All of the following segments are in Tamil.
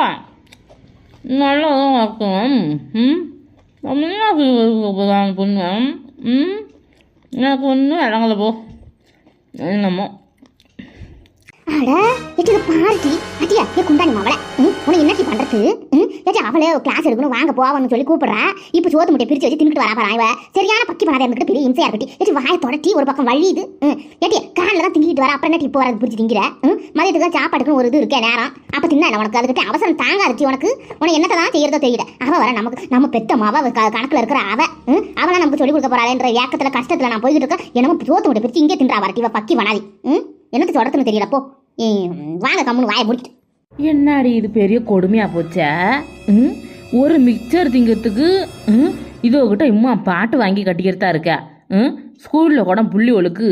அக்கா நல்லா தான் இருக்கும் ம் என்ன பொண்ணு? ம்? எனக்கு ஒன்றும் இறங்கல போ. என்னமோ. அட எட்டி இதை பாருடி அட்டியா ஏ குண்டாணி மவளை உனக்கு என்னடி பண்றது? ஏட்டி அவளே கிளாஸ் எடுக்கணும் வாங்க போவான்னு சொல்லி கூப்பிடுறா. இப்போ சோத்து முட்டை பிரிச்சு வச்சு தின்னுட்டு வரா பாரு இவ. சரியான பக்கி இருந்துட்டு பெரிய இம்சையா இருக்கட்டி. வாயை தொடட்டி ஒரு பக்கம் வழியுது ம் ஏட்டி காலில் தான் திங்கிட்டு வர. அப்புறம் என்ன இப்போ வரது பிடிச்சி திங்கிற? மதியத்துக்கு தான் சாப்பாட்டுக்கு ஒரு இது இருக்கே நேரம். அப்போ தின்னா என்ன உனக்கு? அதுக்கிட்ட அவசரம் தாங்காதுச்சி உனக்கு. உனக்கு என்னத்தை தான் செய்யறதோ தெரியல. அவ வர நமக்கு நம்ம பெத்த மாவ கணக்குல இருக்கிற அவ. அவளை நமக்கு சொல்லி கொடுக்க போறாளேன்ற ஏக்கத்துல கஷ்டத்துல நான் போய்கிட்டு இருக்கேன். என்னமோ சோத்து முட்டை பிரிச்சு இங்கே தின்றா வரட்டி இவ பக்கி ம் என்னத்து சொல்றதுன்னு தெரியல போ. வாங்க கம்முன்னு வாயை முடிக்கிட்டு. என்னடி இது பெரிய கொடுமையாக போச்சே? ம் ஒரு மிக்சர் திங்கிறதுக்கு ம் இதோகிட்ட இம்மா பாட்டு வாங்கி கட்டிக்கிறதா இருக்க. ம் ஸ்கூலில் கூட புள்ளிகளுக்கு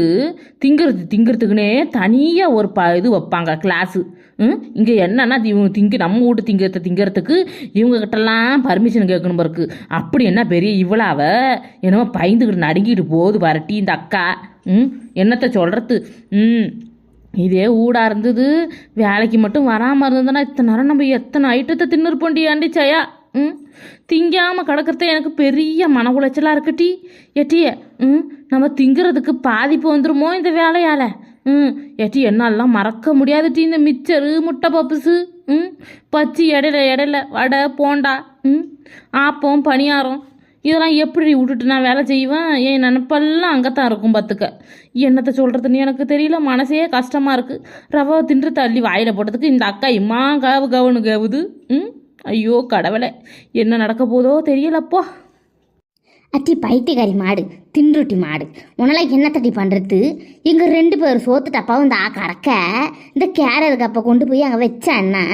திங்கிறது திங்கிறதுக்குனே தனியாக ஒரு ப இது வைப்பாங்க கிளாஸு ம் இங்கே என்னன்னா இவங்க திங்க நம்ம வீட்டு திங்கிறத திங்கிறதுக்கு இவங்கக்கிட்டலாம் பர்மிஷன் கேட்கணும் பிறகு அப்படி என்ன பெரிய இவ்வளாவ என்னமோ பயந்துக்கிட்டு நடுங்கிட்டு போகுது வரட்டி இந்த அக்கா. ம் என்னத்தை சொல்கிறது ம் இதே ஊடா இருந்தது. வேலைக்கு மட்டும் வராமல் இருந்ததுன்னா இத்தனை நேரம் நம்ம எத்தனை ஐட்டத்தை தின்னுருப்போண்டி ஆண்டி ம்? திங்காமல் கிடக்கிறத எனக்கு பெரிய மன உளைச்சலாக இருக்கட்டி எட்டிய ம்? நம்ம திங்கிறதுக்கு பாதிப்பு வந்துருமோ இந்த வேலையால்? ம்? எட்டி என்னெல்லாம் மறக்க முடியாது டீ இந்த மிச்சரு முட்டை பப்புஸு ம்? பச்சி இடையில இடையில வடை போண்டா ம்? ஆப்பம் பணியாரம் இதெல்லாம் எப்படி விட்டுட்டு நான் வேலை செய்வேன்? என் நினப்பெல்லாம் அங்கே தான் இருக்கும் பார்த்துக்க என்னத்தை சொல்கிறதுன்னு எனக்கு தெரியல. மனசே கஷ்டமாக இருக்குது ரவை தின்று தள்ளி வாயில் போட்டதுக்கு இந்த அக்கா இம்மா கவு கவுனு கவுது. ம்? ஐயோ கடவுளை. என்ன நடக்க போதோ தெரியலப்போ. அட்டி பைத்தியக்காரி மாடு. தின்றுட்டி மாடு. உனலாம் என்னத்தட்டி பண்ணுறது எங்கள் ரெண்டு பேர் சோத்து டப்பாவும் இந்த ஆ அடக்க இந்த கேரர் கப்பை கொண்டு போய் அங்கே வச்சான்னா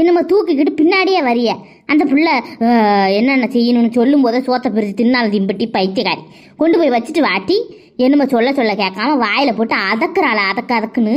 என்னமோ தூக்கிக்கிட்டு பின்னாடியே வரிய. அந்த புள்ள என்னென்ன செய்யணும்னு சொல்லும் போதே சோத்தை பிரித்து தின்னால் திம்பட்டி பைத்தியக்காரி. கொண்டு போய் வச்சுட்டு வாட்டி என்னமோ சொல்ல சொல்ல கேட்காம வாயில் போட்டு அதக்குறாள் அதக்க அதக்குன்னு.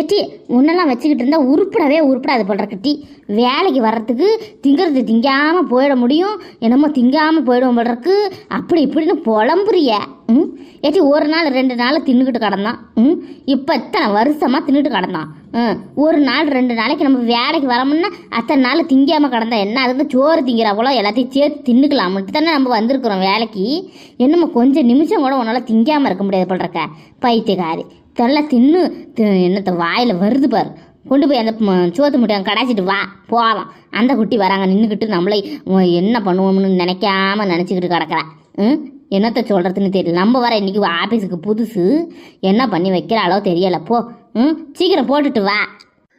எட்டி உன்னெல்லாம் வச்சுக்கிட்டு இருந்தால் உருப்படவே உருப்படாது போடுற கட்டி வேலைக்கு வர்றதுக்கு திங்கிறது திங்காமல் போயிட முடியும் என்னமோ திங்காமல் போயிடுவோம் போடுறக்கு அப்படி இப்படின்னு புலம்புறிய. ம்? ஏற்றி ஒரு நாள் ரெண்டு நாள் தின்னுக்கிட்டு கிடந்தான். ம்? இப்போ இத்தனை வருஷமாக தின்னுட்டு கிடந்தான். ம் ஒரு நாள் ரெண்டு நாளைக்கு நம்ம வேலைக்கு வரோம்னா அத்தனை நாள் திங்காமல் கிடந்தா என்ன அதுக்கு சோறு திங்கிறா போல எல்லாத்தையும் சேர்த்து தின்னுக்கலாம்ட்டு தானே நம்ம வந்திருக்கிறோம் வேலைக்கு. என்னமோ கொஞ்சம் நிமிஷம் கூட உன்னால் திங்காமல் இருக்க முடியாது போல்றக்க பைத்தியக்காரி. நல்லா தின்னு தி- என்னத்த வாயில் வருது பாரு. கொண்டு போய் அந்த சோத்து முட்டையை கடாச்சிட்டு வா போவோம் அந்த குட்டி வராங்க நின்றுக்கிட்டு நம்மளை என்ன பண்ணுவோம்னு நினைக்காம நினச்சிக்கிட்டு கிடக்குறா. ம்? என்னத்த சொல்கிறதுன்னு தெரியல. நம்ம வர இன்னைக்கு ஆஃபீஸுக்கு புதுசு. என்ன பண்ணி வைக்கிறாளோ தெரியல. போ. ம்? சீக்கிரம் போட்டுட்டு வா.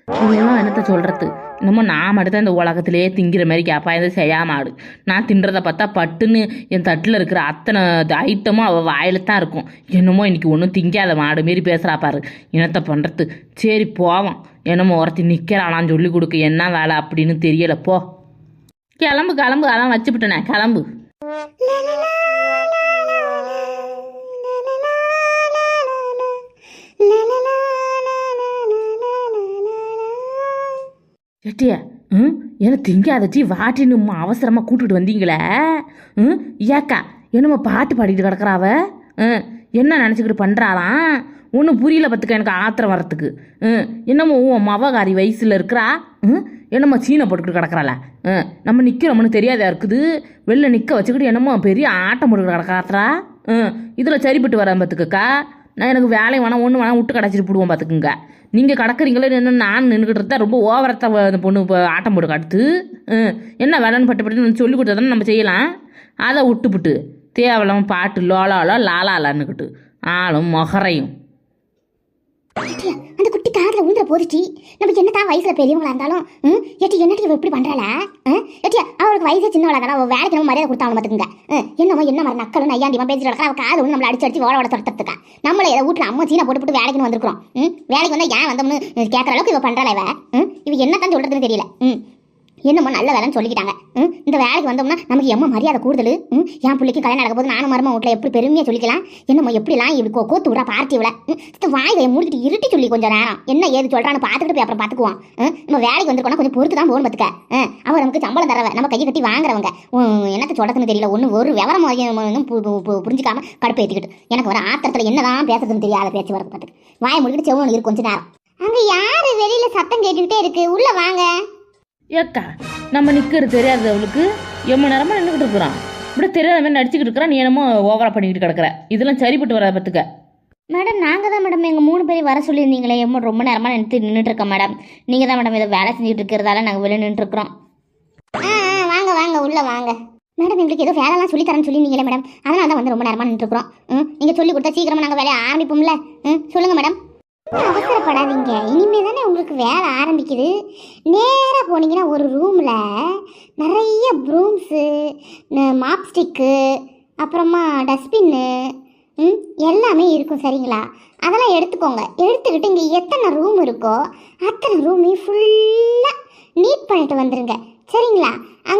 இதெல்லாம் என்னத்த சொல்கிறது என்னமோ நான் மட்டும் தான் இந்த உலகத்திலே திங்கிற மாதிரி கேப்பா. எதுவும் செய்யாம ஆடு. நான் தின்றதை பார்த்தா பட்டுன்னு என் தட்டில் இருக்கிற அத்தனை ஐட்டமும் அவள் வாயில தான் இருக்கும். என்னமோ இன்னைக்கு ஒன்றும் திங்காத மாடு மாரி பேசுகிறா பாரு. என்னத்த பண்ணுறது சரி போவோம். என்னமோ ஒருத்தி நிற்கிறாளான்னு சொல்லி கொடுக்க என்ன வேலை அப்படின்னு தெரியல. போ. கிளம்பு கிளம்பு. அதான் வச்சுவிட்டனே கிளம்பு. எட்டிய ம்? என்ன திங்காதச்சி வாட்டின்னு அவசரமாக கூட்டுக்கிட்டு வந்தீங்களே? ம்? ஏக்கா என்னம்மா பாட்டு பாடிட்டு கிடக்குறாவ? ம்? என்ன நினச்சிக்கிட்டு பண்ணுறாளாம் ஒன்றும் புரியல பார்த்துக்க எனக்கு ஆத்திரம் வரத்துக்கு ம்? என்னமோ உன் மவகாரி வயசில் இருக்கிறா? ம்? என்னம்மா சீனை போட்டுக்கிட்டு கிடக்குறாள? ம்? நம்ம நிற்கிறோம்னு தெரியாதா இருக்குது? வெளில நிற்க வச்சுக்கிட்டு என்னமோ பெரிய ஆட்டம் போட்டுக்கிட்டு கிடக்காத்தரா ம்? இதில் சரிப்பட்டு வரேன் பார்த்துக்கக்கா. நான் எனக்கு வேலை வேணாம் ஒன்று வேணாம் விட்டு கிடச்சிட்டு போடுவோம் பார்த்துக்குங்க நீங்கள் கிடக்குறீங்களோ என்ன நான் நின்றுக்கிட்டு இருந்தால் ரொம்ப ஓவரத்தை அந்த பொண்ணு இப்போ ஆட்டம் போட்டு காட்டுது என்ன வேலைன்னு பட்டு பட்டு சொல்லி கொடுத்தா நம்ம செய்யலாம்? அதை விட்டுப்புட்டு தேவையில்லாம பாட்டு லோலாலோ லாலாலான்னுக்கிட்டு ஆளும் மொகரையும். காதுல உந்துற போதுச்சி நமக்கு என்னதான் வயசுல பெரியவங்களா இருந்தாலும் ம் எட்டி என்னட்டி இவ இப்படி பண்றாள? எட்டியா அவளுக்கு வயசே சின்ன தானே. அவ வேலைக்கு நம்ம மரியாதை கொடுத்தா அவன் என்னமோ என்ன மாதிரி நக்கலும் நையாண்டிமா பேசிட்டு அவள் அவ காது ஒன்று நம்மளை அடிச்சு அடிச்சு ஓட ஓட துரத்துக்கா நம்மள ஏதோ வீட்டில் அம்மா சீனை போட்டு போட்டு வேலைக்கு வந்திருக்கிறோம். ம் வேலைக்கு வந்தா ஏன் வந்தோம்னு கேட்குற அளவுக்கு இவ பண்றாள இவ? இவ என்னத்தான் சொல்றதுன்னு தெரியல. ம் என்னமோ நல்ல வேலைன்னு சொல்லிக்கிட்டாங்க. ம்? இந்த வேலைக்கு வந்தோம்னா நமக்கு எம்ம மரியாதை கூடுதல்? ம்? என் பிள்ளைக்கு கல்யாணம் நடக்க போது நானும் மரமா வீட்டில் எப்படி பெருமையாக சொல்லிக்கலாம்? என்னமோ எப்படிலாம் இப்படி கோ கோத்து விடுறா பார்ட்டி விட ம்? வாய் கையை இருட்டி சொல்லி கொஞ்சம் நேரம். என்ன ஏது சொல்கிறான்னு பார்த்துக்கிட்டு போய் அப்புறம் பார்த்துக்குவோம் நம்ம வேலைக்கு வந்திருக்கோம்னா கொஞ்சம் பொறுத்து தான் போகணும் பார்த்துக்க. அவர் நமக்கு சம்பளம் தரவ. நம்ம கையை கட்டி வாங்குறவங்க. உம், சொல்கிறதுன்னு தெரியல. ஒன்று ஒரு விவரம் பு- பு- புரிஞ்சுக்காம கடுப்பு ஏற்றிக்கிட்டு எனக்கு வர ஆத்திரத்தில் என்னதான் பேசுறதுன்னு தெரியாத பேச்சு வரது பார்த்துக்கு. வாயை முடிக்கிட்டு செவன் இருக்கு கொஞ்ச நேரம். அங்கே யாரு வெளியில் சத்தம் கேட்டுக்கிட்டே இருக்கு? உள்ள வாங்க. ஏக்கா நம்ம நிற்கிறது தெரியாது அவளுக்கு எவ்வளோ நேரமாக நின்றுக்கிட்டு இருக்கிறான். இப்படி தெரியாத மாதிரி நடிச்சுக்கிட்டு இருக்கிறான் நீ என்னமோ ஓவரா பண்ணிக்கிட்டு கிடக்குற. இதெல்லாம் சரிப்பட்டு வராத பத்துக்க. மேடம் நாங்கள் தான் மேடம் எங்கள் மூணு பேர் வர சொல்லியிருந்தீங்களே எம்மோ ரொம்ப நேரமாக நின்று நின்றுட்டுருக்கோம் மேடம். நீங்கள் தான் மேடம் இதை வேலை செஞ்சுட்டு இருக்கிறதால நாங்கள் வெளியே நின்றுருக்குறோம் ஆ ஆ, வாங்க வாங்க உள்ளே வாங்க. மேடம் எங்களுக்கு ஏதோ வேலைலாம் சொல்லி தரேன்னு சொல்லியிருந்தீங்களே மேடம். அதனால தான் வந்து ரொம்ப நேரமாக நின்றுருக்குறோம் ம் நீங்கள் சொல்லி கொடுத்தா சீக்கிரமாக நாங்கள் வேலையை ஆரம்பிப்போம்ல. ம் சொல்லுங்கள் மேடம். அவசரப்படாதீங்க. இனிமே தானே உங்களுக்கு வேலை ஆரம்பிக்குது. நேராக போனீங்கன்னா ஒரு ரூமில் நிறைய ப்ரூம்ஸு மாப் ஸ்டிக்கு அப்புறமா டஸ்ட்பின்னு ம் எல்லாமே இருக்கும் சரிங்களா? அதெல்லாம் எடுத்துக்கோங்க. எடுத்துக்கிட்டு இங்கே எத்தனை ரூம் இருக்கோ அத்தனை ரூமையும் ஃபுல்லாக நீட் பண்ணிட்டு வந்துடுங்க சரிங்களா?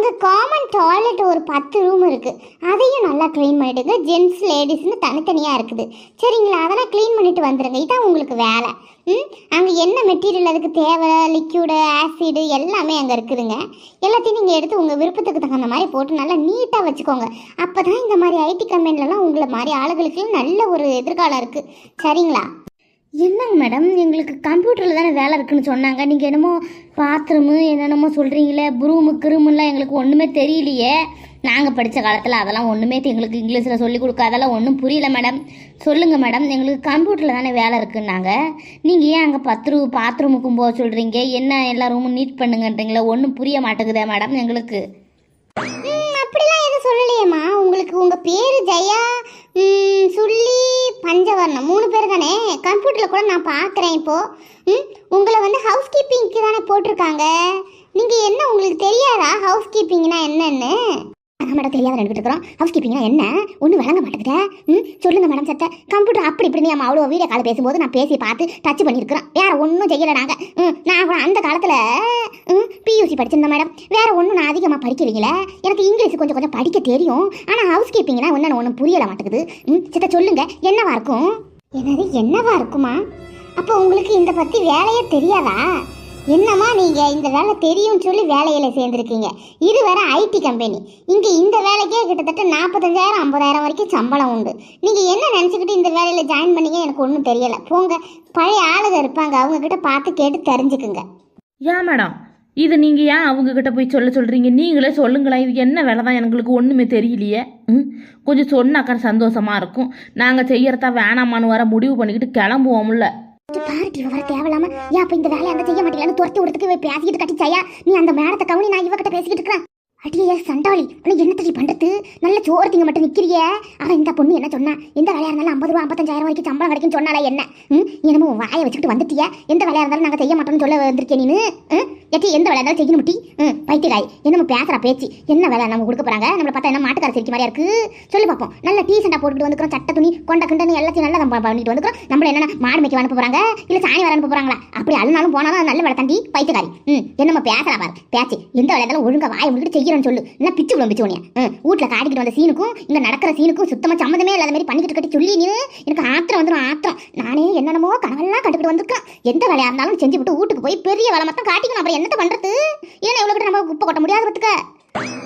அங்கே காமன் டாய்லெட் ஒரு பத்து ரூம் இருக்குது அதையும் நல்லா க்ளீன் பண்ணிவிடுங்க ஜென்ட்ஸ் லேடிஸ்னு தனித்தனியாக இருக்குது. சரிங்களா? அதெல்லாம் க்ளீன் பண்ணிவிட்டு வந்துடுங்க இதான் உங்களுக்கு வேலை. ம்? அங்கே என்ன மெட்டீரியல் அதுக்கு தேவை? லிக்யூடு ஆசிடு எல்லாமே அங்கே இருக்குதுங்க. எல்லாத்தையும் நீங்கள் எடுத்து உங்கள் விருப்பத்துக்கு தகுந்த மாதிரி போட்டு நல்லா நீட்டாக வச்சுக்கோங்க. அப்போ தான் இந்த மாதிரி ஐடி கம்பெனிலலாம் உங்களை மாதிரி ஆளுகளுக்கு நல்ல ஒரு எதிர்காலம் இருக்குது சரிங்களா? என்னங்க மேடம்? எங்களுக்கு கம்ப்யூட்டரில் தானே வேலை இருக்குன்னு சொன்னாங்க. நீங்கள் என்னமோ பாத்ரூமு என்னென்னமோ சொல்கிறீங்களே ப்ரூமு கிருமுலாம் எங்களுக்கு ஒன்றுமே தெரியலையே. நாங்கள் படித்த காலத்தில் அதெல்லாம் ஒன்றுமே எங்களுக்கு இங்கிலீஷில் சொல்லிக் கொடுக்க அதெல்லாம் ஒன்றும் புரியல மேடம். சொல்லுங்கள் மேடம் எங்களுக்கு கம்ப்யூட்டரில் தானே வேலை இருக்குன்னாங்க. நீங்கள் ஏன் அங்கே பத்து ரூ பாத்ரூமுக்கும் போக சொல்கிறீங்க என்ன எல்லா ரூமும் நீட் பண்ணுங்கன்றீங்களே ஒன்றும் புரிய மாட்டேங்குதே மேடம் எங்களுக்கு. சொல்லலையேம்மா. உங்களுக்கு உங்கள் பேர் ஜெயா சுள்ளி பஞ்சவர்ணம் மூணு பேர் தானே? கம்ப்யூட்டரில் கூட நான் பார்க்குறேன் இப்போது ம் உங்களை வந்து ஹவுஸ் கீப்பிங்க்கு தானே போட்டிருக்காங்க. நீங்கள் என்ன உங்களுக்கு தெரியாதா? ஹவுஸ் கீப்பிங்னா என்னென்னு? மேடம் தெரியாத ரெண்டு இருக்கிறோம் ஹவுஸ் கீப்பிங்னா என்ன? ஒன்றும் விளங்க மாட்டேங்குதே. ம்? சொல்லுங்க மேடம் சத்த. கம்ப்யூட்டர் அப்படி இப்படி நம்ம அவ்வளோ வீடியோ கால் பேசும்போது நான் பேசி பார்த்து டச் பண்ணியிருக்கிறோம். வேற ஒன்றும் செய்யலை நாங்கள் ம் நான் கூட அந்த காலத்தில் ம் பியூசி படிச்சிருந்தேன் மேடம். வேற ஒன்றும் நான் அதிகமாக படிக்கிறீங்களே எனக்கு இங்கிலீஷ் கொஞ்சம் கொஞ்சம் படிக்க தெரியும். ஆனால் ஹவுஸ் கீப்பிங்னா ஒன்று ஒன்றும் புரியல மாட்டேங்குது. ம் சித்த சொல்லுங்க. என்னவா இருக்கும்? என்னது என்னவா இருக்குமா? அப்போ உங்களுக்கு இந்த பற்றி வேலையே தெரியாதா? என்னம்மா நீங்கள் இந்த வேலை தெரியும்னு சொல்லி வேலையில் சேர்ந்துருக்கீங்க? இது வேற ஐடி கம்பெனி. இங்கே இந்த வேலைக்கே கிட்டத்தட்ட நாற்பத்தஞ்சாயிரம் ஐம்பதாயிரம் வரைக்கும் சம்பளம் உண்டு. நீங்கள் என்ன நினச்சிக்கிட்டு இந்த வேலையில் ஜாயின் பண்ணீங்க? எனக்கு ஒன்றும் தெரியலை. போங்க. பழைய ஆளுங்க இருப்பாங்க. அவங்கக்கிட்ட பார்த்து கேட்டு தெரிஞ்சுக்குங்க. ஏன் மேடம். இது நீங்கள் ஏன் அவங்கக்கிட்ட போய் சொல்ல சொல்கிறீங்க நீங்களே சொல்லுங்களேன். இது என்ன வேலை தான்? எங்களுக்கு ஒன்றுமே தெரியலையே. ம்? கொஞ்சம் சொன்னாக்கா சந்தோஷமாக இருக்கும். நாங்கள் செய்யறதா வேணாமான்னு வர முடிவு பண்ணிக்கிட்டு கிளம்புவோம்ல. பாருட்டி வர தேவையில்லாம ஏன் அப்ப இந்த வேலையை அந்த செய்ய மாட்டேங்கன்னு துரத்தி விடுறதுக்கு இவ பேசிக்கிட்டு கட்டிச்சாயா நீ அந்த மேடத்தை கவுனி நான் இவகிட்ட பேசிக்கிட்டு இருக்கிறேன். அடியே சண்டாளி உனக்கு என்ன தடி பண்றது? நல்ல சோறு திங்க மட்டும் நிக்கிறியே. அவன் இந்த பொண்ணு என்ன சொன்னா? எந்த வேலையாக இருந்தாலும் ஐம்பது ரூபா ஐம்பத்தஞ்சாயிரம் வரைக்கும் சம்பளம் கிடைக்கும் சொன்னாலே என்ன? ம்? என்னமோ உன் வாயை வச்சுக்கிட்டு வந்துட்டியா. எந்த வேலையா இருந்தாலும் நாங்க செய்ய மாட்டோம்னு சொல்ல வந்திருக்கேன் நீ எட்டி எந்த வேலையா இருந்தாலும் செய்யணும் முட்டி. ம் பைத்தியக்காய் என்னமோ பேசுகிற பேச்சு. என்ன வேலை நம்ம கொடுக்க போறாங்க? நம்மளை பார்த்தா என்ன மாட்டுக்கார சிரிக்க மாதிரியா இருக்கு? சொல்லி பார்ப்போம் நல்ல டீசெண்டா போட்டுட்டு வந்துக்கிறோம். சட்டை துணி கொண்ட கிண்டனு எல்லாத்தையும் நல்லா நம்ம பண்ணிட்டு வந்துக்கிறோம். நம்மள என்ன மாடு மேய்க்க அனுப்ப போகிறாங்க இல்ல சாணி வர அனுப்ப போகிறாங்களா அப்படி அழுனாலும் போனாலும் நல்ல வேலை தண்டி பைத்தியகாரி ம் என்னமோ பேசுறா பாரு. பேச்சு. எந்த வேலை இருந்தாலும் ஒழுங்கா வாயை முடிக்கிட்டு சீக்கிரம் சொல்லு. என்ன பிச்சு விழும் பிச்சு உனியா ம் காட்டிக்கிட்டு வந்த சீனுக்கும் இங்க நடக்கிற சீனுக்கும் சுத்தமா சம்மந்தமே இல்லாத மாதிரி பண்ணிக்கிட்டு கட்டி சொல்லி நீ. எனக்கு ஆத்திரம் வந்துடும் ஆத்திரம். நானே என்னென்னமோ கனவெல்லாம் கட்டுக்கிட்டு வந்திருக்கேன் எந்த வேலையாக இருந்தாலும் செஞ்சு விட்டு வீட்டுக்கு போய் பெரிய வேலை மட்டும் காட்டிக்கணும். அப்புறம் என்னத்தை பண்றது? ஏன்னா இவ்வளவு நம்ம குப்பை கொட்ட முடியாது பார்த்துக்க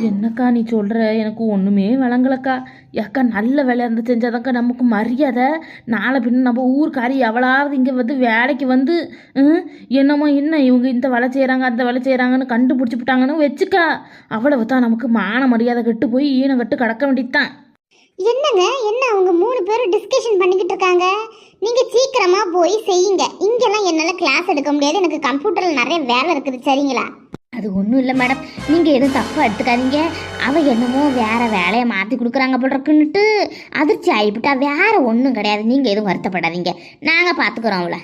என்னக்கா நீ சொல்கிற எனக்கு ஒன்றுமே வழங்கலக்கா ஏக்கா நல்ல வேலை இருந்து செஞ்சாதாக்கா நமக்கு மரியாதை. நாளை பின்ன நம்ம ஊருக்காரி எவ்வளாவது இங்கே வந்து வேலைக்கு வந்து என்னமோ என்ன இவங்க இந்த வேலை செய்கிறாங்க அந்த வேலை செய்கிறாங்கன்னு கண்டுபிடிச்சி விட்டாங்கன்னு வச்சுக்கா. அவ்வளவு தான் நமக்கு மான மரியாதை கெட்டு போய் ஈனம் கட்டு கடக்க வேண்டியதுதான். என்னங்க என்ன அவங்க மூணு பேரும் டிஸ்கஷன் பண்ணிக்கிட்டு இருக்காங்க? நீங்கள் சீக்கிரமாக போய் செய்யுங்க. இங்கெல்லாம் என்னால் கிளாஸ் எடுக்க முடியாது. எனக்கு கம்ப்யூட்டரில் நிறைய வேலை இருக்குது. சரிங்களா? அது ஒன்றும் இல்லை மேடம் நீங்கள் எதுவும் தப்பாக எடுத்துக்காதீங்க. அவள் என்னமோ வேறு வேலையை மாற்றி கொடுக்குறாங்க போல் இருக்குன்னுட்டு அதிர்ச்சி ஆகிவிட்டா வேறு ஒன்றும் கிடையாது. நீங்கள் எதுவும் வருத்தப்படாதீங்க. நாங்கள் பார்த்துக்குறோம் அவளை.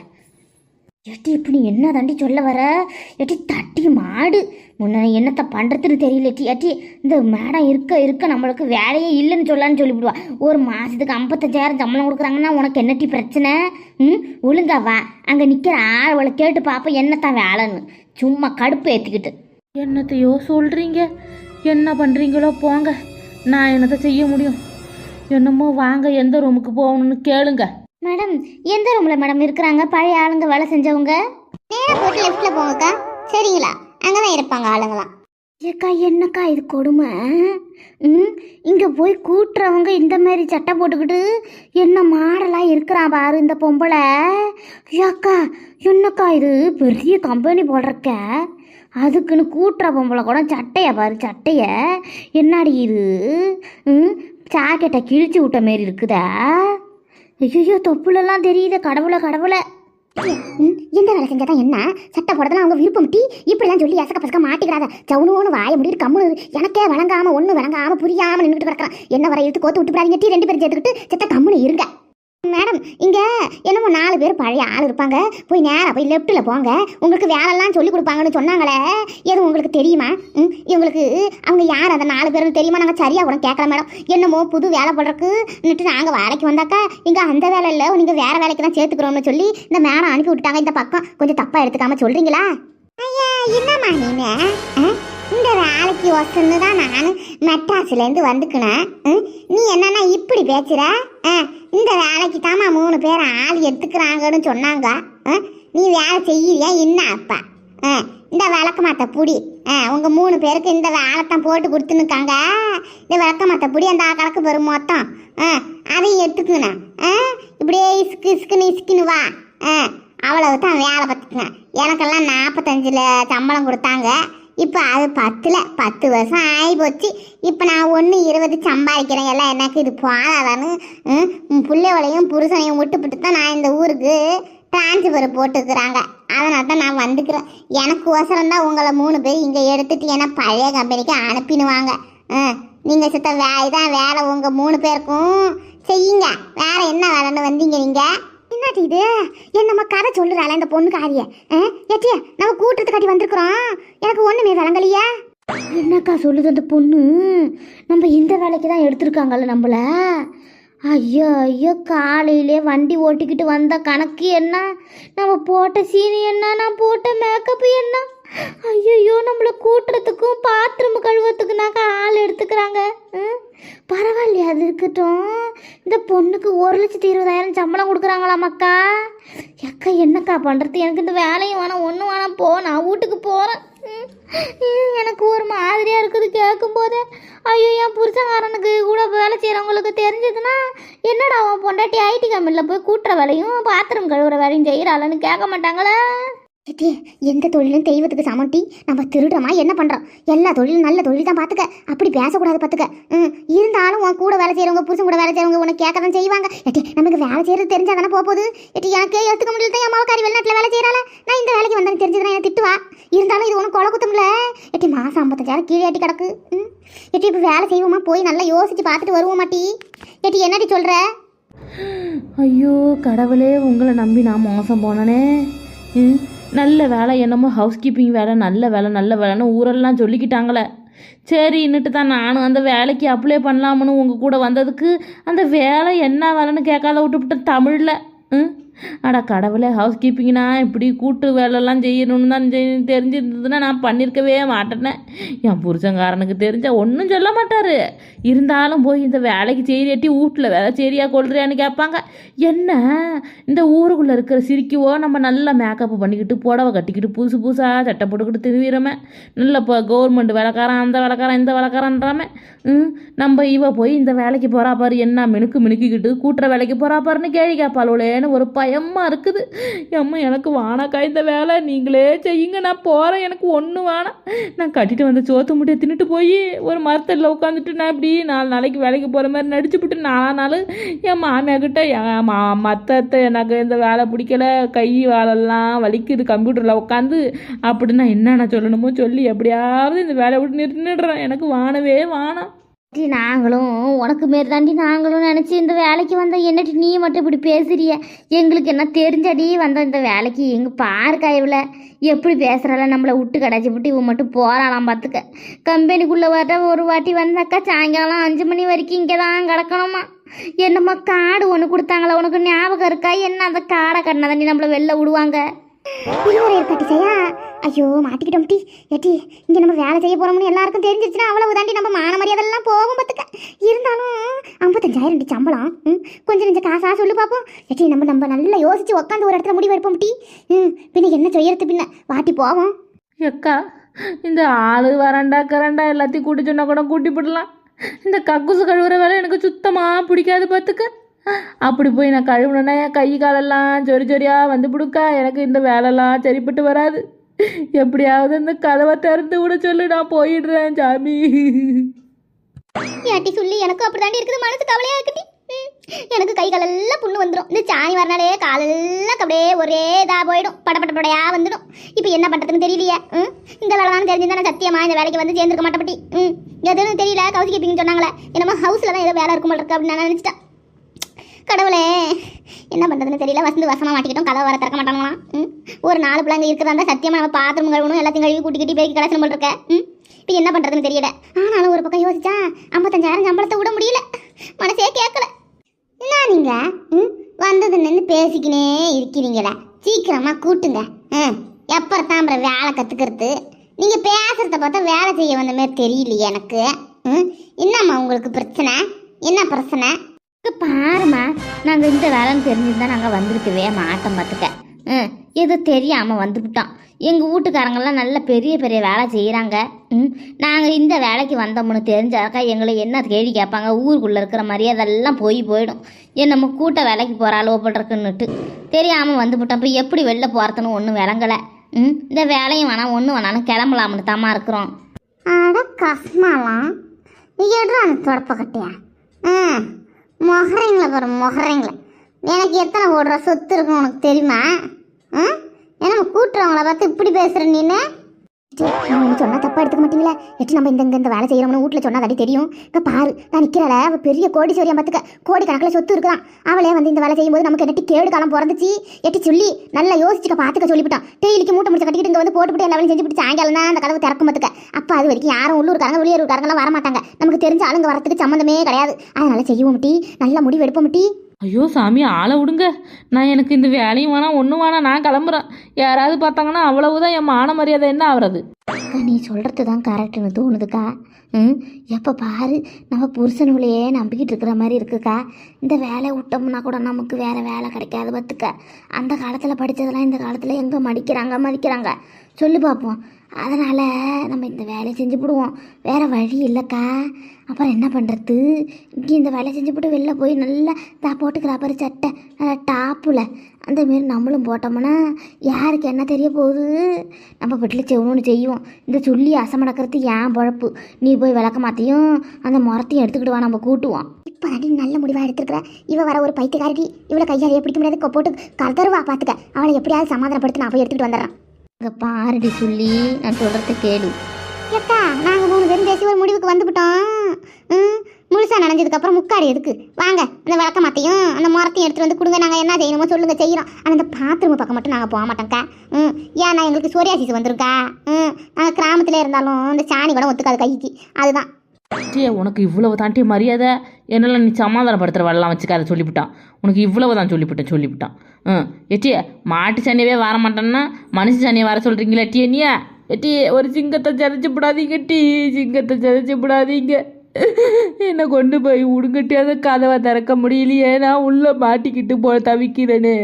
எட்டி இப்படி என்ன தாண்டி சொல்ல வர? எட்டி தட்டி மாடு. முன்ன என்னத்தை பண்ணுறதுன்னு தெரியல எட்டி எட்டி. இந்த மேடம் இருக்க இருக்க நம்மளுக்கு வேலையே இல்லைன்னு சொல்லலான்னு சொல்லிவிடுவா. ஒரு மாதத்துக்கு ஐம்பத்தஞ்சாயிரம் சம்பளம் கொடுக்குறாங்கன்னா உனக்கு என்னட்டி பிரச்சனை? ம்? ஒழுங்கா வா. அங்கே நிற்கிற ஆளுவளை கேட்டு பார்ப்போம் என்னத்தான் வேலைன்னு. சும்மா கடுப்பு ஏற்றிக்கிட்டு என்னத்தையோ சொல்கிறீங்க என்ன பண்ணுறீங்களோ போங்க. நான் என்னத்தை செய்ய முடியும்? என்னமோ வாங்க எந்த ரூமுக்கு போகணும்னு கேளுங்க. மேடம் எந்த ரூமில் மேடம் இருக்கிறாங்க? பழைய ஆளுங்க வேலை செஞ்சவங்க? நேராக போட்டு லெஃப்டில் போங்கக்கா. சரிங்களா? அங்கே தான் இருப்பாங்க ஆளுங்களாம் ஏக்கா என்னக்கா இது கொடுமை? ம் இங்கே போய் கூட்டுறவங்க இந்த மாதிரி சட்டை போட்டுக்கிட்டு என்ன மாடலாக இருக்கிறான் பாரு இந்த பொம்பளை. ஏக்கா என்னக்கா இது? பெரிய கம்பெனி போடுறக்க அதுக்குன்னு கூட்டுற பொம்பளை கூட சட்டைய பாரு சட்டைய. என்னடி இது? ம் ஜாக்கெட்டை கிழிச்சு விட்ட மாரி இருக்குதா? ஐயோ தொப்புலெல்லாம் தெரியுது. கடவுளை கடவுளை. எந்த வேலை செஞ்சா என்ன? சட்டை போடுறதுலாம் அவங்க விருப்பம். டீ இப்படிலாம் சொல்லி எசக்க பசக்க மாட்டிக்கிறாத. சவுனோன்னு வாய முடியும் கம்முனு எனக்கே வழங்காம ஒன்று வழங்காம புரியாம நின்றுட்டு கிடக்கிறான். என்ன வர இழுத்து கோத்து விட்டு போறாதீங்க டீ ரெண்டு பேரும் சேர்த்துக்கிட்டு செத்த கம்முனு இருங்க. மேடம் இங்கே என்னமோ நாலு பேர் பழைய ஆள் இருப்பாங்க. போய் நேராக போய் லெஃப்ட்டில் போங்க. உங்களுக்கு வேலைலாம் சொல்லி கொடுப்பாங்கன்னு சொன்னாங்களே. எதுவும் உங்களுக்கு தெரியுமா? ம் இவங்களுக்கு அவங்க யார் அந்த நாலு பேரும் தெரியுமா? நாங்கள் சரியாக கூட கேட்கல மேடம். என்னமோ புது வேலை போடுறதுக்கு நாங்கள் வேலைக்கு வந்தாக்கா இங்கே அந்த வேலை இல்லை. நீங்கள் வேறு வேலைக்கு தான் சேர்த்துக்கிறோம்னு சொல்லி இந்த மேடம் அனுப்பி விட்டுட்டாங்க. இந்த பக்கம் கொஞ்சம் தப்பாக எடுத்துக்காம சொல்கிறீங்களா ஐயா என்னம்மா நீனு ஆ? இந்த வேலைக்கு ஒசன்னு தான் நான் மெட்ராஸ்லேருந்து வந்துக்கினேன். ம்? நீ என்னன்னா இப்படி பேசுகிற ஆ, இந்த வேலைக்கு தாம்மா மூணு பேர் ஆள் எடுத்துக்கிறாங்கன்னு சொன்னாங்க. ஆ? நீ வேலை செய்யறியா? என்ன அப்பா? ஆ, இந்த விளக்க மாத்த புடி. ஆ, உங்க மூணு பேருக்கு இந்த வேலை தான் போட்டு கொடுத்துனுக்காங்க இந்த விளக்க மாத்த புடி அந்த கணக்கு வரும் மொத்தம். ஆ, அதையும் எடுத்துக்கணும் ஆ, இப்படியே இசுக்கு இசுக்குன்னு இசுக்குன்னு வா. ஆ, அவ்வளவு தான் வேலை பார்த்துக்கணும் எனக்கெல்லாம் நாற்பத்தஞ்சில் சம்பளம் கொடுத்தாங்க. இப்போ அது பத்தில் பத்து வருஷம் ஆகி போச்சு இப்போ நான் ஒன்று இருபது சம்பாதிக்கிறேன். எல்லாம் எனக்கு இது போதாதான்னு பிள்ளைகளையும் புருஷனையும் விட்டுப்புட்டு தான் நான் இந்த ஊருக்கு டிரான்ஸ்ஃபர் போட்டுக்கிறாங்க. அதனால தான் நான் வந்துக்கிறேன். எனக்கு ஒசரம் தான் உங்களை மூணு பேர் இங்கே எடுத்துட்டு ஏன்னா பழைய கம்பெனிக்கு அனுப்பினுவாங்க நீங்கள் சுத்தம் வே இதான் வேலை. உங்கள் மூணு பேருக்கும் செய்யுங்க. வேறு என்ன வேலைன்னு வந்தீங்க நீங்கள் என்னடி இது? என்னம்மா கதை சொல்லுறாள இந்த பொண்ணு காரிய ஏட்டியா நம்ம கூட்டத்துக்காட்டி கட்டி வந்திருக்கிறோம். எனக்கு ஒண்ணுமே விளங்கலையா. என்னக்கா சொல்லுது அந்த பொண்ணு? நம்ம இந்த வேலைக்கு தான் எடுத்திருக்காங்கல்ல நம்மள? ஐயோ ஐயோ காலையிலே வண்டி ஓட்டிக்கிட்டு வந்த கணக்கு என்ன? நம்ம போட்ட சீனி என்ன? நான் போட்ட மேக்கப் என்ன? ஐயோ நம்மளை கூட்டுறதுக்கும் பாத்ரூம் கழுவத்துக்குனாக்கா ஆள் எடுத்துக்கிறாங்க. ம்? பரவாயில்லையா அது இருக்கட்டும். இந்த பொண்ணுக்கு ஒரு லட்சத்தி இருபதாயிரம் சம்பளம் கொடுக்குறாங்களாமாக்கா அக்கா என்னக்கா பண்ணுறது எனக்கு இந்த வேலையும் வேணாம் ஒன்றும் வேணாம் போ நான் வீட்டுக்கு போகிறேன் எனக்கு ஒரு மாதிரியாக இருக்குது கேட்கும் போதே. ஐயோ என் புருஷங்காரனுக்கு கூட வேலை செய்கிறவங்களுக்கு தெரிஞ்சதுன்னா என்னடா அவன் பொண்டாட்டி ஐடி கம்பெனியில் போய் கூட்டுற வேலையும் பாத்திரம் கழுவுற வேலையும் செய்கிறாளன்னு கேட்க மாட்டாங்களே? சித்தி எந்த தொழிலும் தெய்வத்துக்கு சமட்டி நம்ம திருடுறோமா? என்ன பண்ணுறோம் எல்லா தொழிலும் நல்ல தொழில் தான் பார்த்துக்க அப்படி பேசக்கூடாது பார்த்துக்க ம் இருந்தாலும் உன் கூட வேலை செய்கிறவங்க புருஷன் கூட வேலை செய்கிறவங்க உனக்கு கேட்க தான் செய்வாங்க. எட்டி நமக்கு வேலை செய்கிறது தெரிஞ்சா தானே போகுது? எட்டி எனக்கு எடுத்துக்க முடியல தான் என் மாவக்காரி வெளிநாட்டில் வேலை செய்கிறாள நான் இந்த வேலைக்கு வந்தேன்னு தெரிஞ்சதுனா எனக்கு திட்டுவா? இருந்தாலும் இது உனக்கு கொலை குத்தமில்ல. எட்டி மாதம் ஐம்பத்தஞ்சாயிரம் கீழே கிடக்கு. ம் எட்டி இப்போ வேலை செய்வோமா? போய் நல்லா யோசிச்சு பார்த்துட்டு வருவோம் மாட்டி எட்டி என்னடி சொல்கிற ஐயோ கடவுளே உங்களை நம்பி நான் மோசம் போனனே. ம், நல்ல வேலை என்னமோ ஹவுஸ் கீப்பிங் வேலை நல்ல வேலை நல்ல வேலைன்னு ஊரெல்லாம் சொல்லிக்கிட்டாங்களே. சரி இன்னிட்டு தான் நானும் அந்த வேலைக்கு அப்ளை பண்ணலாம்னு உங்கள் கூட வந்ததுக்கு அந்த வேலை என்ன வேலைன்னு கேட்காத விட்டுவிட்டேன் தமிழில். ம்? அட கடவுளே ஹவுஸ் கீப்பிங்னா இப்படி கூட்டு வேலைலாம் செய்யணும்னு தான் செய்- தெரிஞ்சிருந்ததுன்னா நான் பண்ணியிருக்கவே மாட்டேனே. என் புருஷன்காரனுக்கு தெரிஞ்சால் ஒன்றும் சொல்ல மாட்டார். இருந்தாலும் போய் இந்த வேலைக்கு செய்யட்டி வீட்டில் வேலை சரியா கொள்றியான்னு கேட்பாங்க. என்ன? இந்த ஊருக்குள்ளே இருக்கிற சிரிக்குவோ நம்ம நல்லா மேக்கப் பண்ணிக்கிட்டு புடவை கட்டிக்கிட்டு புதுசு புதுசாக சட்டை போட்டுக்கிட்டு திரும்பிடுறோமே நல்ல இப்போ கவர்மெண்ட் வேலைக்காரன் அந்த வேலைக்காரன் இந்த வேலைக்காரன்றாமே. ம் நம்ம இவ போய் இந்த வேலைக்கு போகிறா பாரு என்ன மினுக்கு மினுக்கிக்கிட்டு கூட்டுற வேலைக்கு போகிறா பாருன்னு கேள்வி கேட்பாளோலேன்னு ஒரு பயமாக இருக்குது. அம்மா எனக்கு வானாக்கா இந்த வேலை நீங்களே செய்யுங்க. நான் போகிறேன் எனக்கு ஒன்று வேணாம். நான் கட்டிட்டு வந்த சோத்து முட்டையை தின்னுட்டு போய் ஒரு மரத்தில் உட்காந்துட்டு நான் இப்படி நாலு நாளைக்கு வேலைக்கு போகிற மாதிரி நடிச்சுப்புட்டு நாலா நாள் என் மாமியாக்கிட்ட என் மா மத்தத்தை எனக்கு இந்த வேலை பிடிக்கல. கை வேலைலாம் வலிக்குது. கம்ப்யூட்டரில் உட்காந்து அப்படி நான் என்னென்ன சொல்லணுமோ சொல்லி எப்படியாவது இந்த வேலையை விட்டு நின்றுடுறேன் எனக்கு வானவே வானம் டி நாங்களும் உனக்கு மாரி தாண்டி நாங்களும் நினச்சி இந்த வேலைக்கு வந்த என்னடி நீ மட்டும் இப்படி பேசுறிய? எங்களுக்கு என்ன தெரிஞ்சடி வந்த இந்த வேலைக்கு? எங்கள் பாருக்கா இவ்வளோ எப்படி பேசுகிறால நம்மளை விட்டு கடைச்சி விட்டு இவன் மட்டும் போகிறாளாம் பார்த்துக்க கம்பெனிக்குள்ளே வர ஒரு வாட்டி வந்தாக்கா சாயங்காலம் அஞ்சு மணி வரைக்கும் இங்கே தான் கிடக்கணுமா? என்னம்மா காடு ஒன்று கொடுத்தாங்களா? உனக்கு ஞாபகம் இருக்கா? என்ன அந்த காடை கட்டினா தாண்டி நம்மளை வெளில விடுவாங்க? இன்னொரு ஏற்பாட்டு செய்யா? ஐயோ மாட்டிக்கிட்டோம் டி. ஏட்டி இங்கே நம்ம வேலை செய்ய போகிறோம்னு எல்லாருக்கும் தெரிஞ்சிருச்சுன்னா அவ்வளவு தாண்டி நம்ம மான மரியாதைலாம் போகும் பார்த்துக்க இருந்தாலும் ஐம்பத்தஞ்சாயிரம் டி சம்பளம். ம் கொஞ்சம் கொஞ்சம் காசா சொல்லு பார்ப்போம் ஏட்டி நம்ம நம்ம நல்லா யோசிச்சு உட்காந்து ஒரு இடத்துல முடிவு எடுப்போம் டி. ம் பின்ன என்ன செய்யறது பின்ன? வாட்டி போவோம். எக்கா இந்த ஆளு வரண்டா கரண்டா எல்லாத்தையும் கூட்டி சொன்னா கூட கூட்டி போடலாம். இந்த கக்குசு கழுவுற வேலை எனக்கு சுத்தமாக பிடிக்காது பார்த்துக்க அப்படி போய் நான் கழுவுனேன்னா என் கை காலெல்லாம் ஜொரி ஜொரியாக வந்து பிடுக்கா. எனக்கு இந்த வேலைலாம் சரிப்பட்டு வராது. எப்படியாவது இந்த கதவை திறந்து விட சொல்லு நான் போயிடுறேன் சாமி. ஏட்டி சொல்லி எனக்கும் அப்படிதாண்டி இருக்குது. மனசு கவலையா இருக்குடி எனக்கு கை காலெல்லாம் புண்ணு வந்துடும் இந்த சாணி வரனாலே காலெல்லாம் அப்படியே ஒரே இதாக போயிடும். படபட படையாக வந்துடும். இப்போ என்ன பண்ணுறதுன்னு தெரியலையே. ம் இந்த வேலை தான் தெரிஞ்சிருந்தா நான் சத்தியமா இந்த வேலைக்கு வந்து சேர்ந்துருக்க மாட்டேப்பட்டி ம் எதுவும் தெரியல. கவுசி சொன்னாங்களே. என்னமோ ஹவுஸில் தான் ஏதோ வேலை இருக்கும் போல இருக்கு அப்படின்னு நான் நினைச்சிட்டேன். கடவுளே என்ன பண்ணுறதுன்னு தெரியல. வசந்து வசமாக மாட்டிக்கிட்டோம். கதவை வர திறக்க மாட்டாங்களாம் ம்? ஒரு நாலு பிள்ளைங்க இருக்கிறதா இருந்தால் சத்தியமாக நம்ம பாத்ரூம் கழுவணும் எல்லாத்தையும் கழுவி கூட்டிக்கிட்டு பேக்கி கடைசனம் போல் ம்? இப்போ என்ன பண்ணுறதுன்னு தெரியல. ஆனாலும் ஒரு பக்கம் யோசிச்சா ஐம்பத்தஞ்சாயிரம் சம்பளத்தை விட முடியல. மனசே கேட்கல என்ன நீங்கள் ம்? வந்தது நின்று பேசிக்கினே இருக்கிறீங்களே சீக்கிரமாக கூட்டுங்க. ம் எப்பறம் தான் அப்புறம் வேலை கற்றுக்கிறது நீங்கள் பேசுகிறத பார்த்தா வேலை செய்ய வந்த மாதிரி தெரியலையே எனக்கு. ம்? என்னம்மா உங்களுக்கு பிரச்சனை? என்ன பிரச்சனை? பாருமா பாரும்மா நாங்கள் இந்த வேலைன்னு தெரிஞ்சிருந்தா நாங்கள் வந்திருக்கவே மாட்டோம் பார்த்துக்க ம் எது தெரியாமல் வந்துவிட்டோம் எங்கள் வீட்டுக்காரங்கெல்லாம் நல்ல பெரிய பெரிய வேலை செய்கிறாங்க ம் நாங்கள் இந்த வேலைக்கு வந்தோம்னு தெரிஞ்சாக்கா எங்களை என்ன கேள்வி கேட்பாங்க? ஊருக்குள்ளே இருக்கிற மாதிரி அதெல்லாம் போய் போயிடும். என்னமோ கூட்ட வேலைக்கு போகிறாளோ போட்டிருக்குன்னுட்டு தெரியாமல் வந்துவிட்டோம் இப்போ எப்படி வெளில போகிறதுன்னு ஒன்றும் விளங்கலை. ம் இந்த வேலையும் வேணாம் ஒன்றும் வேணாலும் கிளம்பலாம்னு தாம்மா இருக்கிறோம். அட கஸ்மாலாம் நீ எடுறா அந்த தொடப்ப கட்டியா? ஆ மொஹரைங்கள பாரு மொஹரைங்கள எனக்கு எத்தனை ஓடுற சொத்து இருக்கும் உனக்கு தெரியுமா? ஏன்னா என்ன கூட்டுறவங்கள பார்த்து இப்படி பேசுற நீனு சொன்னா தப்பா எடுத்துக்க மாட்டீங்களா. எட்டு நம்ம இந்த இந்த வேலை செய்யறோம்னு வீட்டில் சொன்னா தாடி தெரியும். இங்க பாரு நான் நிக்கிறல அவ பெரிய கோடீஸ்வரியா பார்த்துக்க கோடி கணக்கில் சொத்து இருக்கான். அவளே வந்து இந்த வேலை செய்யும்போது நமக்கு என்னட்டி கேடு காலம் பிறந்துச்சு? எட்டி சொல்லி நல்லா யோசிச்சுக்க பார்த்துக்க சொல்லிவிட்டான். டெய்லிக்கு மூட்டை முடிச்சு கட்டிக்கிட்டு இங்க வந்து போட்டுவிட்டு எல்லா வேலையும் பிடிச்சி சாயங்காலம் தான் அந்த கதவு திறக்கும் பார்த்துக்க அப்போ அது வரைக்கும் யாரும் உள்ளூர்காரங்க வெளியூர்காரங்களாம் வர மாட்டாங்க நமக்கு தெரிஞ்ச ஆளுங்க வரத்துக்கு சம்மந்தமே கிடையாது. அதனால செய்வோம் டி. நல்ல முடிவு எடுப்போம் டி. ஐயோ சாமி ஆளை விடுங்க. நான் எனக்கு இந்த வேலையும் வேணாம் ஒன்றும் வேணாம் நான் கிளம்புறேன். யாராவது பார்த்தாங்கன்னா அவ்வளவுதான் என் மான மரியாதை என்ன ஆகிறது அக்கா நீ சொல்கிறது தான் கரெக்டுன்னு தோணுதுக்கா. ம் எப்போ பாரு நம்ம புருஷனுலையே நம்பிக்கிட்டு இருக்கிற மாதிரி இருக்குக்கா. இந்த வேலையை விட்டோம்னா கூட நமக்கு வேறு வேலை கிடைக்காது பார்த்துக்க. அந்த காலத்தில் படித்ததெல்லாம் இந்த காலத்தில் எங்கே மடிக்கிறாங்க மதிக்கிறாங்க? சொல்லி பார்ப்போம் அதனால் நம்ம இந்த வேலையை செஞ்சு விடுவோம் வேறு வழி இல்லைக்கா. அப்புறம் என்ன பண்ணுறது இங்கே இந்த வேலையை செஞ்சு போட்டு வெளில போய் நல்லா தான் போட்டுக்கிறா பாரு சட்டை. நல்லா டாப்பில் அந்தமாரி நம்மளும் போட்டோம்னா யாருக்கு என்ன தெரிய போகுது? நம்ம வீட்டில் செய்யணும்னு செய்வோம். இந்த சொல்லி அசமடக்கிறது ஏன் பழப்பு? நீ போய் விளக்க மாத்தையும் அந்த முறத்தையும் எடுத்துக்கிட்டு வா நம்ம கூட்டுவோம். இப்போ அடி நல்ல முடிவாக எடுத்துருக்குற. இவ வர ஒரு பைத்தியக்காரடி. இவளை கையால் பிடிக்க முடியாது. போட்டு கதருவா பார்த்துக்க அவளை எப்படியாவது சமாதானப்படுத்தி நான் போய் எடுத்துகிட்டு வந்துடுறேன். இங்கே பாருடி சொல்லி நான் சொல்கிறத கேளு. ஏக்கா நாங்கள் மூணு பேரும் பேசி ஒரு முடிவுக்கு வந்துவிட்டோம் ம் நனைஞ்சதுக்கப்புறம் முக்காடி எதுக்கு? வாங்க அந்த விளக்க மாத்தையும் அந்த மரத்தையும் எடுத்துகிட்டு வந்து கொடுங்க. நாங்கள் என்ன செய்யணுமோ சொல்லுங்கள் செய்கிறோம் ஆனால் அந்த பாத்ரூம் பக்கம் மட்டும் நாங்கள் போக மாட்டோம்க்கா. ம் ஏன்னா எங்களுக்கு சோரியாசிஸ் வந்துருக்கா? ம் நாங்கள் கிராமத்தில் இருந்தாலும் இந்த சாணி கூட ஒத்துக்காது கைக்கு. அதுதான். டே உனக்கு இவ்வளவு தாண்டி மரியாதை. என்னால் நீ சமாதானப்படுத்துகிற வரலாம் வச்சுக்காத சொல்லிவிட்டான் உனக்கு இவ்வளவு தான் சொல்லிவிட்டேன் சொல்லிவிட்டான் ம். எட்டியே மாட்டு சனியவே வர மாட்டேன்னா மனுஷ சனியை வர சொல்கிறீங்களா எட்டி நீ எட்டி ஒரு சிங்கத்தை சிதைச்சு விடாதீங்க டீ சிங்கத்தை சிதைச்சு விடாதீங்க என்னை கொண்டு போய் உடுங்கட்டி அந்த கதவை திறக்க முடியலையே நான் உள்ளே மாட்டிக்கிட்டு போ தவிக்கிறேனே.